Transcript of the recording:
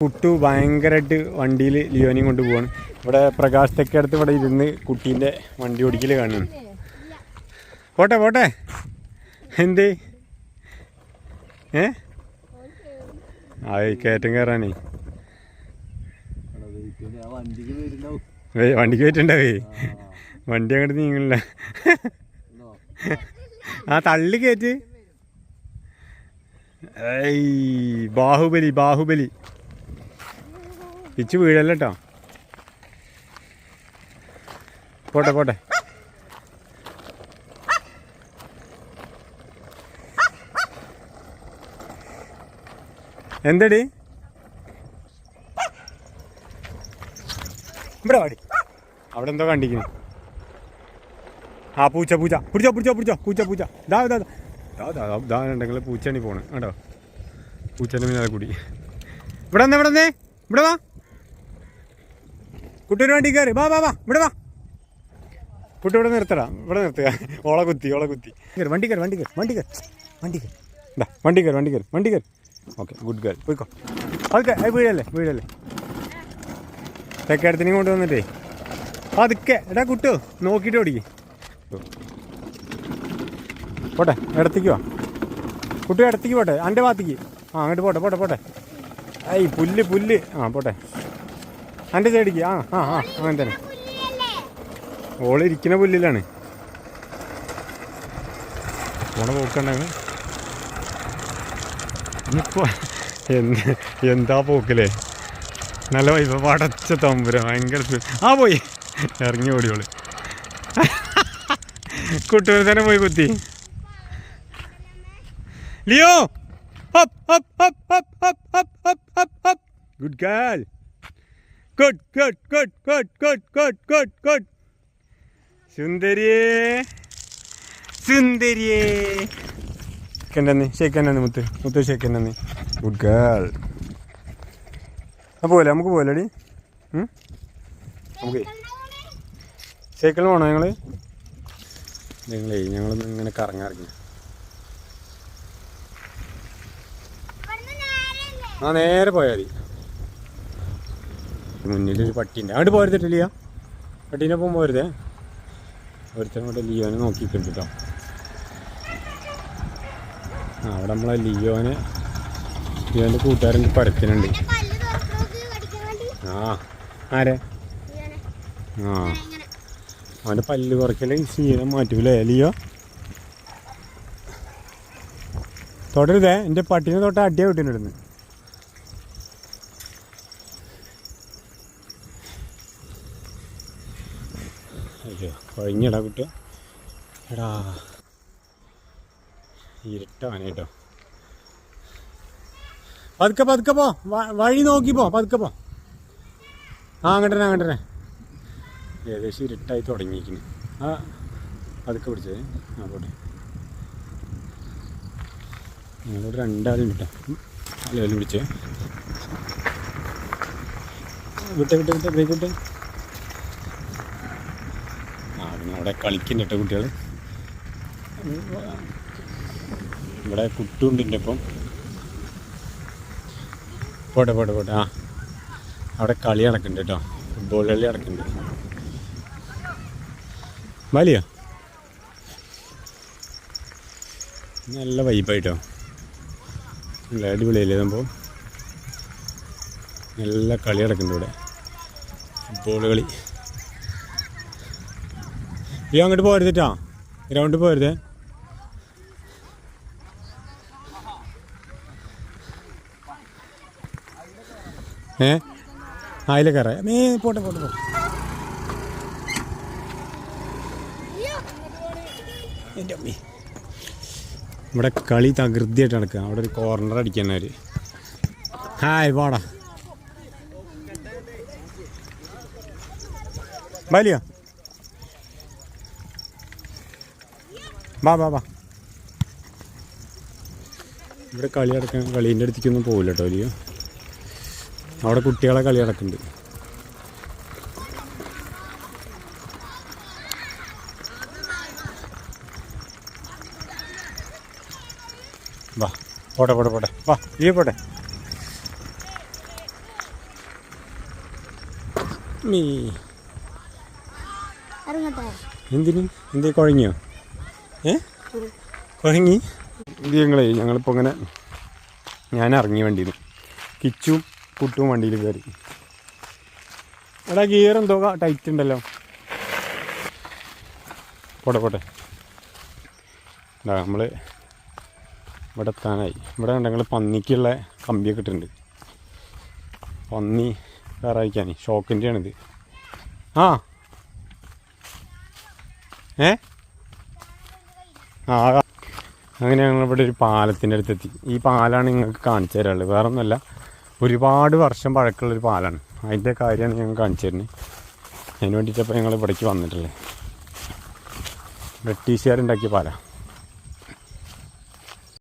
കുട്ടു ഭയങ്കരമായിട്ട് വണ്ടിയിൽ ലിയോനെയും കൊണ്ട് പോവാണ്. ഇവിടെ പ്രകാശ് തെക്കടുത്ത് ഇവിടെ ഇരുന്ന് കുട്ടീന്റെ വണ്ടി ഓടിക്കൽ കാണുന്നു പോട്ടെ പോട്ടെ. എന്ത്? ഏ? ആയി കയറ്റം കയറാനേ. വണ്ടിക്ക് പോയിട്ടുണ്ടാവേ. വണ്ടി അങ്ങോട്ട് നീങ്ങില്ല ആ തള്ളി കയറ്റ്. ബാഹുബലി ബാഹുബലി. പിച്ച് വീഴല്ല കേട്ടോ പോട്ടെ പോട്ടെ. എന്തടി? ഇവിടെ വാടി. അവിടെ എന്തോ കണ്ടിരിക്കുന്നു. ആ പൂച്ച പൂച്ച. പിടിച്ചോ പിടിച്ചോ പിടിച്ചോ. പൂച്ച പൂച്ച. ദാ ദാ ദാ. ദാ ദാ ഉണ്ടെങ്കിൽ പൂച്ചണി പോണ്. കേട്ടോ പൂച്ചന്റെ മീനാലെ കൂടി. ഇവിടെ വന്നേ ഇവിടെ വന്നേ. ഇവിടെ വാ. കുട്ടീന് വണ്ടി കയറി. വാ വാ വാ ഇവിടെ വാ. കുട്ടി ഇവിടെ നിർത്തടാ. ഇവിടെ നിർത്തുക. ഓള കുത്തി ഓള കുത്തി. വണ്ടി കയറി വണ്ടി കയറി വണ്ടി കയറി വണ്ടി കയറി. ദാ വണ്ടി കയറി വണ്ടി കയറി വണ്ടി കയറി. Okay good girl. പോയിക്കോ. അതൊക്കെ അത് വീഴല്ലേ വീഴല്ലേ. തെക്കേടത്തിനെയും കൊണ്ട് വന്നിട്ടേ. അതൊക്കെ എടാ കുട്ടോ നോക്കിയിട്ട് ഓടിക്ക്. പോട്ടെ ഇടത്തേക്ക് വാ. കുട്ടി ഇടത്തേക്ക് പോട്ടെ. എന്റെ ഭാഗത്തേക്ക്. ആ അങ്ങോട്ട് പോട്ടെ പോട്ടെ പോട്ടെ. ഐ പുല്ല് പുല്ല്. ആ പോട്ടെ. എന്റെ സൈഡിക്ക് ആ ആ ആ അങ്ങനെ തന്നെ. ഓളിരിക്കുന്ന പുല്ലിലാണ്. ഓണ പോക്കണ്ടാണ് ഇനിയിപ്പോ എന്ത് എന്താ പോക്കില്ലേ നല്ല വൈബ് പടച്ച തമ്പുര ഭയങ്കര ആ പോയി. ഇറങ്ങി ഓടിയോൾ കുട്ടൂർ തന്നെ പോയി കുത്തി. Leo! Good girl good good good good good good good good സുന്ദരിയേ സുന്ദരിയേ. ഷേക്കന്നെ ഷേക്കന്നെ മുത്ത്. മുത്ത് ഷേക്കന്നെ ഗുഡ് ഗേൾ അപ്പോൾ പോലെ നമുക്ക് പോകലടി നമുക്ക് സൈക്കിൾ പോകണോ ഞങ്ങൾ ഞങ്ങളേ ഞങ്ങളൊന്ന് ഇങ്ങനെ കറങ്ങാറില്ല. ആ നേരെ പോയാൽ മതി. മുന്നിലൊരു പട്ടിയുണ്ട്. അങ്ങോട്ട് പോരുത്തിട്ടില്ല പട്ടീനൊപ്പം പോരുതേ. ഒരുത്തനും കൂടെ ലിയോനെ നോക്കിയിട്ടുണ്ട് കേട്ടോ അവിടെ നമ്മളെ ലിയോനെ ലിയോന്റെ കൂട്ടുകാരൻ പരത്തിനുണ്ട് ആ ആരെ? ആ. അവന്റെ പല്ല് കുറയ്ക്കൽ ശീലം മാറ്റൂലേ ലിയോ? തൊടരുതേ എന്റെ പട്ടീനെ തൊട്ട് അടിയാ വിട്ടിരുന്നു അയ്യോ കഴിഞ്ഞടാ കുട്ടി. എടാ ഇരുട്ടാണ് കേട്ടോ. പതുക്കെ പതുക്കെ പോ. വഴി നോക്കി പോ പതുക്കെ പോ. ആ അങ്ങോട്ടേ അങ്ങോട്ടേ ഏകദേശം ഇരുട്ടായി തുടങ്ങിയിരിക്കുന്നു. ആ പതുക്കെ പിടിച്ചേ. ആ പോട്ടെ. ഞങ്ങളോട് രണ്ടാളും കിട്ടാം അല്ലെങ്കിൽ പിടിച്ചേ വിട്ടെ വിട്ടെ വിട്ടെ ബ്രേക്ക് വിട്ടെ ആ പിന്നെ അവിടെ കളിക്കുന്നുണ്ട് കേട്ടോ കുട്ടികൾ ഇവിടെ കുട്ടുണ്ട് എന്റെ ഇപ്പം പോട്ടെ പോട്ടെ പോട്ടെ. ആ. അവിടെ കളി നടക്കുന്നുണ്ട് കേട്ടോ. ഫുട്ബോൾ കളി നടക്കുന്നുണ്ട്. വലിയോ നല്ല വൈബായിട്ടോ നല്ല അടിപൊളിയല്ലേ സംഭവം? നല്ല കളി നടക്കുന്നുണ്ട് ഇവിടെ. ഫുട്ബോൾ കളി. ഈ അങ്ങോട്ട് പോരുതേറ്റാ ഗ്രൗണ്ടിൽ പോരുത്. ഏ? അതിലെ കയറാം. മേ പോട്ടെ പോട്ടെ പോട്ടെ. എന്റെ ഇവിടെ കളി തകൃതിയായിട്ട് നടക്കുക അവിടെ ഒരു കോർണർ അടിക്കുന്നവർ ഹായ് പാടാ. വലിയ? വാ വാ വാ. ഇവിടെ കളി നടക്കാൻ കളീന്റെ അടുത്തേക്കൊന്നും പോവില്ല കേട്ടോ വലിയ അവിടെ കുട്ടികളെ കളി നടക്കുന്നുണ്ട്. വാ പോട്ടെ പോട്ടെ പോട്ടെ. വാ ഈ പോട്ടെ. എന്തിന്? എന്തേ കുഴങ്ങിയോ ഏ കുഴങ്ങി? ഇത് ഞങ്ങളേ ഞങ്ങളിപ്പോൾ ഇങ്ങനെ ഞാൻ ഇറങ്ങി വണ്ടിയിൽ കിച്ചും കുട്ടും വണ്ടിയിൽ കയറി എടാ ഗിയർ എന്തോ ടൈറ്റ് ഉണ്ടല്ലോ. പോട്ടെ പോട്ടെ. നമ്മൾ ഇവിടെ എത്താനായി. ഇവിടെ ഞങ്ങൾ പന്നിക്കുള്ള കമ്പിയൊക്കെ ഇട്ടിട്ടുണ്ട്. പന്നി വേറെ ഷോക്കിന്റെയാണിത് ആ. ഏ? ആ അങ്ങനെ ഞങ്ങൾ ഇവിടെ ഒരു പാലത്തിന്റെ അടുത്തെത്തി. ഈ പാലാണ് നിങ്ങൾക്ക് കാണിച്ചു തരാനുള്ളത്. വേറെ ഒന്നുമല്ല ഒരുപാട് വർഷം പഴക്കമുള്ളൊരു പാലാണ്. അതിന്റെ കാര്യമാണ് ഞങ്ങൾ കാണിച്ചു തരുന്നത്. അതിന് വേണ്ടിയിട്ടപ്പോൾ ഞങ്ങൾ ഇവിടേക്ക് വന്നിട്ടുള്ളത്. ബ്രിട്ടീഷുകാരുണ്ടാക്കിയ പാലാണ്